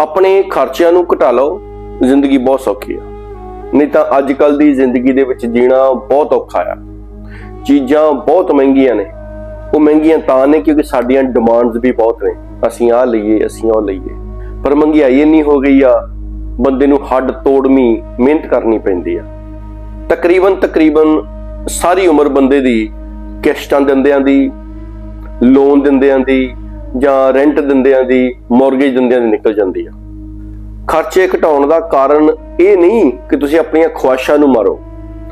ਆਪਣੇ ਖਰਚਿਆਂ ਨੂੰ ਘਟਾ ਲਓ, ਜ਼ਿੰਦਗੀ ਬਹੁਤ ਸੌਖੀ ਆ। ਨਹੀਂ ਤਾਂ ਅੱਜ ਕੱਲ ਦੀ ਜ਼ਿੰਦਗੀ ਦੇ ਵਿੱਚ ਜੀਣਾ ਬਹੁਤ ਔਖਾ ਆ। ਚੀਜ਼ਾਂ ਬਹੁਤ ਮਹਿੰਗੀਆਂ ਨੇ। ਉਹ ਮਹਿੰਗੀਆਂ ਤਾਂ ਨੇ ਕਿਉਂਕਿ ਸਾਡੀਆਂ ਡਿਮਾਂਡਸ ਵੀ ਬਹੁਤ ਨੇ। ਅਸੀਂ ਆਹ ਲਈਏ, ਅਸੀਂ ਉਹ ਲਈਏ। ਪਰ ਮਹਿੰਗਾਈ ਇੰਨੀ ਹੋ ਗਈ ਆ, ਬੰਦੇ ਨੂੰ ਹੱਡ ਤੋੜਮੀ ਮਿਹਨਤ ਕਰਨੀ ਪੈਂਦੀ ਆ। ਤਕਰੀਬਨ ਤਕਰੀਬਨ ਸਾਰੀ ਉਮਰ ਬੰਦੇ ਦੀ ਕਿਸ਼ਤਾਂ ਦਿੰਦਿਆਂ ਦੀ ਲੋਨ ਦਿੰਦਿਆਂ ਦੀ ਜਾਂ ਰੈਂਟ ਦਿੰਦਿਆਂ ਦੀ ਮੌਰਗੇਜ ਦਿੰਦਿਆਂ ਦੀ ਨਿਕਲ ਜਾਂਦੀ ਆ। ਖਰਚੇ ਘਟਾਉਣ ਦਾ ਕਾਰਨ ਇਹ ਨਹੀਂ ਕਿ ਤੁਸੀਂ ਆਪਣੀਆਂ ਖੁਆਇਸ਼ਾਂ ਨੂੰ ਮਾਰੋ।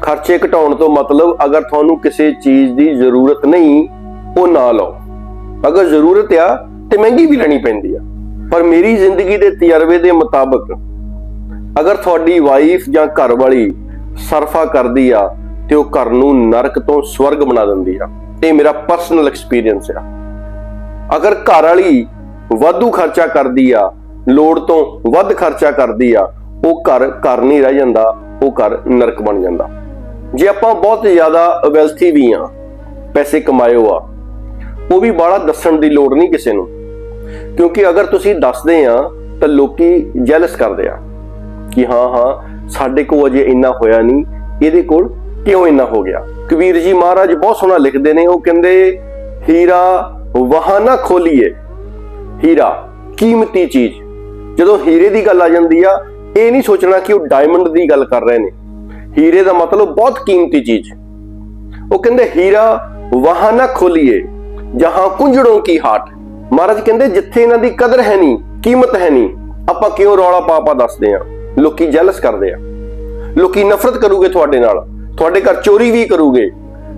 ਖਰਚੇ ਘਟਾਉਣ ਤੋਂ ਮਤਲਬ ਅਗਰ ਤੁਹਾਨੂੰ ਕਿਸੇ ਚੀਜ਼ ਦੀ ਜ਼ਰੂਰਤ ਨਹੀਂ, ਉਹ ਨਾ ਲਓ। ਅਗਰ ਜ਼ਰੂਰਤ ਆ, ਤੇ ਮਹਿੰਗੀ ਵੀ ਲੈਣੀ ਪੈਂਦੀ ਆ। ਪਰ ਮੇਰੀ ਜ਼ਿੰਦਗੀ ਦੇ ਤਜਰਬੇ ਦੇ ਮੁਤਾਬਕ, ਅਗਰ ਤੁਹਾਡੀ ਵਾਈਫ ਜਾਂ ਘਰ ਵਾਲੀ ਸਰਫਾ ਕਰਦੀ ਆ, ਤੇ ਉਹ ਘਰ ਨੂੰ ਨਰਕ ਤੋਂ ਸਵਰਗ ਬਣਾ ਦਿੰਦੀ ਆ। ਇਹ ਮੇਰਾ ਪਰਸਨਲ ਐਕਸਪੀਰੀਅੰਸ ਆ। ਅਗਰ ਘਰ ਵਾਲੀ ਵਾਧੂ ਖਰਚਾ ਕਰਦੀ ਆ, ਲੋੜ ਤੋਂ ਵੱਧ ਖਰਚਾ ਕਰਦੀ ਆ, ਉਹ ਘਰ ਘਰ ਨਹੀਂ ਰਹਿ ਜਾਂਦਾ, ਉਹ ਘਰ ਨਰਕ ਬਣ ਜਾਂਦਾ। ਜੇ ਆਪਾਂ ਬਹੁਤ ਜ਼ਿਆਦਾ ਵੈਲਥੀ ਵੀ ਆ, ਪੈਸੇ ਕਮਾਇਓ ਆ, ਉਹ ਵੀ ਬਾਹਲਾ ਦੱਸਣ ਦੀ ਲੋੜ ਨਹੀਂ ਕਿਸੇ ਨੂੰ। ਕਿਉਂਕਿ ਅਗਰ ਤੁਸੀਂ ਦੱਸਦੇ ਆ, ਤਾਂ ਲੋਕੀ ਜੈਲਸ ਕਰਦੇ ਆ ਕਿ ਹਾਂ ਹਾਂ, ਸਾਡੇ ਕੋਲ ਅਜੇ ਇੰਨਾ ਹੋਇਆ ਨਹੀਂ, ਇਹਦੇ ਕੋਲ ਕਿਉਂ ਇੰਨਾ ਹੋ ਗਿਆ? ਕਬੀਰ ਜੀ ਮਹਾਰਾਜ ਬਹੁਤ ਸੋਹਣਾ ਲਿਖਦੇ ਨੇ, ਉਹ ਕਹਿੰਦੇ, ਹੀਰਾ ਵਹਾਨਾ ਖੋਲੀਏ। ਹੀਰਾ, ਕੀਮਤੀ ਚੀਜ਼। ਜਦੋਂ ਹੀਰੇ ਦੀ ਗੱਲ ਆ ਜਾਂਦੀ ਆ, ਇਹ ਨਹੀਂ ਸੋਚਣਾ ਕਿ ਉਹ ਡਾਇਮੰਡ ਦੀ ਗੱਲ ਕਰ ਰਹੇ ਨੇ। ਹੀਰੇ ਦਾ ਮਤਲਬ ਬਹੁਤ ਕੀਮਤੀ ਚੀਜ਼। ਉਹ ਕਹਿੰਦੇ, ਹੀਰਾ, ਵਹਾਨਾ ਖੋਲੀਏ, ਜਹਾਂ ਕੁੰਜੜੋਂ ਕੀ ਹਾਟ। ਮਹਾਰਾਜ ਕਹਿੰਦੇ, ਜਿੱਥੇ ਇਹਨਾਂ ਦੀ ਕਦਰ ਹੈ ਨਹੀਂ, ਕੀਮਤ ਹੈ ਨਹੀਂ, ਆਪਾਂ ਕਿਉਂ ਰੌਲਾ ਪਾਪਾ ਦੱਸਦੇ ਆ? ਲੋਕੀ ਜੈਲਸ ਕਰਦੇ ਆ। ਲੋਕੀ ਨਫ਼ਰਤ ਕਰੂਗੇ ਤੁਹਾਡੇ ਨਾਲ। ਤੁਹਾਡੇ ਘਰ ਚੋਰੀ ਵੀ ਕਰੂਗੇ।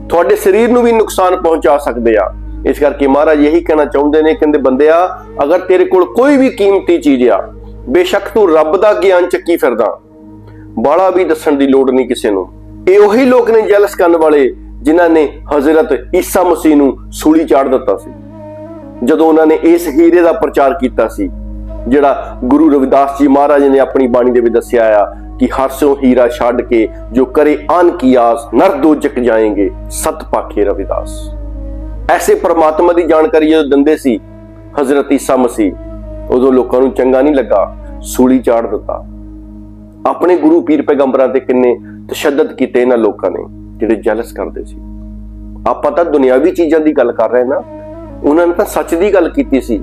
ਤੁਹਾਡੇ ਸਰੀਰ ਨੂੰ ਵੀ ਨੁਕਸਾਨ ਪਹੁੰਚਾ ਸਕਦੇ ਆ। ਇਸ ਕਰਕੇ ਮਹਾਰਾਜ ਇਹੀ ਕਹਿਣਾ ਚਾਹੁੰਦੇ ਨੇ, ਕਹਿੰਦੇ ਬੰਦਿਆ, ਅਗਰ ਤੇਰੇ ਕੋਲ ਕੋਈ ਵੀ ਕੀਮਤੀ ਚੀਜ਼ ਆ, ਬੇਸ਼ੱਕ ਤੂੰ ਰੱਬ ਦਾ ਗਿਆਨ ਚੱਕੀ ਫਿਰਦਾ ਬਾਲਾ ਵੀ ਦੱਸਣ ਦੀ ਲੋੜ ਨਹੀਂ ਕਿਸੇ ਨੂੰ। ਇਹ ਉਹੀ ਲੋਕ ਨੇ ਜੈਲਸ ਕਰਨ ਵਾਲੇ, ਜਿਨ੍ਹਾਂ ਨੇ ਹਜ਼ਰਤ ਈਸਾ ਮਸੀਹ ਨੂੰ ਸੂਲੀ ਚਾੜ ਦਿੱਤਾ ਸੀ। ਜਦੋਂ ਉਹਨਾਂ ਨੇ ਇਸ ਹੀਰੇ ਦਾ ਪ੍ਰਚਾਰ ਕੀਤਾ ਸੀ, ਜਿਹੜਾ ਗੁਰੂ ਰਵਿਦਾਸ ਜੀ ਮਹਾਰਾਜ ਨੇ ਆਪਣੀ ਬਾਣੀ ਦੇ ਵਿੱਚ ਦੱਸਿਆ ਆ ਕਿ ਹਰਸੋਂ ਹੀਰਾ ਛੱਡ ਕੇ ਜੋ ਕਰੇ ਅਨ ਕੀ ਆਸ, ਨਰ ਦੋਜਕ ਜਾਏਂਗੇ, ਸਤ ਪਾਖੇ ਰਵਿਦਾਸ। ਐਸੇ ਪਰਮਾਤਮਾ ਦੀ ਜਾਣਕਾਰੀ ਜਦੋਂ ਦਿੰਦੇ ਸੀ, ਹਜ਼ਰਤ ਈਸਾ ਮਸੀਹ, ਉਦੋਂ ਲੋਕਾਂ ਨੂੰ ਚੰਗਾ ਨਹੀਂ ਲੱਗਾ, ਸੂਲੀ ਚਾੜ ਦਿੱਤਾ। ਆਪਣੇ ਗੁਰੂ ਪੀਰ ਪੈਗੰਬਰਾਂ ਤੇ ਕਿੰਨੇ ਤਸ਼ੱਦਦ ਕੀਤੇ ਇਹਨਾਂ ਲੋਕਾਂ ਨੇ, ਜਿਹੜੇ ਜੈਲਸ ਕਰਦੇ ਸੀ। ਆਪਾਂ ਤਾਂ ਦੁਨਿਆਵੀ ਚੀਜ਼ਾਂ ਦੀ ਗੱਲ ਕਰ ਰਹੇ ਨਾ, ਉਹਨਾਂ ਨੇ ਤਾਂ ਸੱਚ ਦੀ ਗੱਲ ਕੀਤੀ ਸੀ,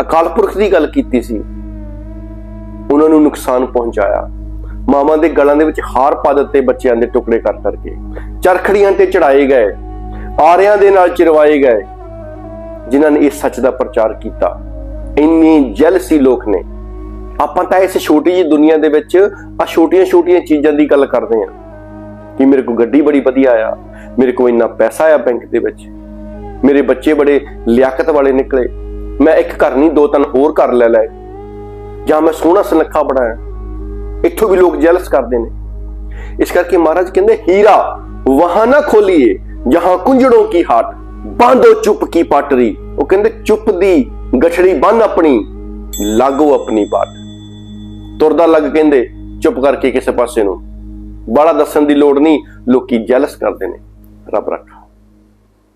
ਅਕਾਲ ਪੁਰਖ ਦੀ ਗੱਲ ਕੀਤੀ ਸੀ। ਉਹਨਾਂ ਨੂੰ ਨੁਕਸਾਨ ਪਹੁੰਚਾਇਆ। ਮਾਵਾਂ ਦੇ ਗਲਾਂ ਦੇ ਵਿੱਚ ਹਾਰ ਪਾ ਦਿੱਤੇ ਬੱਚਿਆਂ ਦੇ ਟੁਕੜੇ ਕਰ ਕਰਕੇ ਚਰਖੜੀਆਂ ਤੇ ਚੜਾਏ ਗਏ। ਆਰਿਆਂ ਦੇ ਨਾਲ ਚਿਰਵਾਏ ਗਏ, ਜਿਨ੍ਹਾਂ ਨੇ ਇਸ ਸੱਚ ਦਾ ਪ੍ਰਚਾਰ ਕੀਤਾ। ਇੰਨੀ ਜੈਲਸੀ ਲੋਕ ਨੇ। ਆਪਾਂ ਤਾਂ ਇਸ ਛੋਟੀ ਜਿਹੀ ਦੁਨੀਆ ਦੇ ਵਿੱਚ ਆ ਛੋਟੀਆਂ-ਛੋਟੀਆਂ ਚੀਜ਼ਾਂ ਦੀ ਗੱਲ ਕਰਦੇ ਆ ਕਿ ਮੇਰੇ ਕੋਲ ਗੱਡੀ ਬੜੀ ਵਧੀਆ ਆ, ਮੇਰੇ ਕੋਲ ਇੰਨਾ ਪੈਸਾ ਆ ਬੈਂਕ ਦੇ ਵਿੱਚ, ਮੇਰੇ ਬੱਚੇ ਬੜੇ ਲਿਆਕਤ ਵਾਲੇ ਨਿਕਲੇ, ਮੈਂ ਇੱਕ ਘਰ ਨਹੀਂ, ਦੋ ਤਿੰਨ ਹੋਰ ਘਰ ਲੈ ਲਏ, ਜਾਂ ਮੈਂ ਸੋਹਣਾ ਸੁਨੱਖਾ ਬਣਾਇਆ। ਇੱਥੋਂ ਵੀ ਲੋਕ ਜੈਲਸ ਕਰਦੇ ਨੇ। ਇਸ ਕਰਕੇ ਮਹਾਰਾਜ ਕਹਿੰਦੇ, ਹੀਰਾ ਵਹਾਂ ਖੋਲੀਏ ਜਹਾਂ ਕੁੰਜੜੋਂ ਕੀ ਹਾਟ ਬਾਂਧੋ ਚੁੱਪ ਕੀ ਪਾਟਰੀ। ਉਹ ਕਹਿੰਦੇ, ਚੁੱਪ ਦੀ ਗਠੜੀ ਬੰਨ ਆਪਣੀ, ਲਾਗੋ ਆਪਣੀ ਬਾਟ ਤੁਰਦਾ ਲੱਗ ਕਹਿੰਦੇ, ਚੁੱਪ ਕਰਕੇ ਕਿਸੇ ਪਾਸੇ ਨੂੰ। ਬਾਲਾ ਦੱਸਣ ਦੀ ਲੋੜ ਨਹੀਂ, ਲੋਕੀ ਜੈਲਸ ਕਰਦੇ ਨੇ। ਰੱਬ ਰੱਖਾ।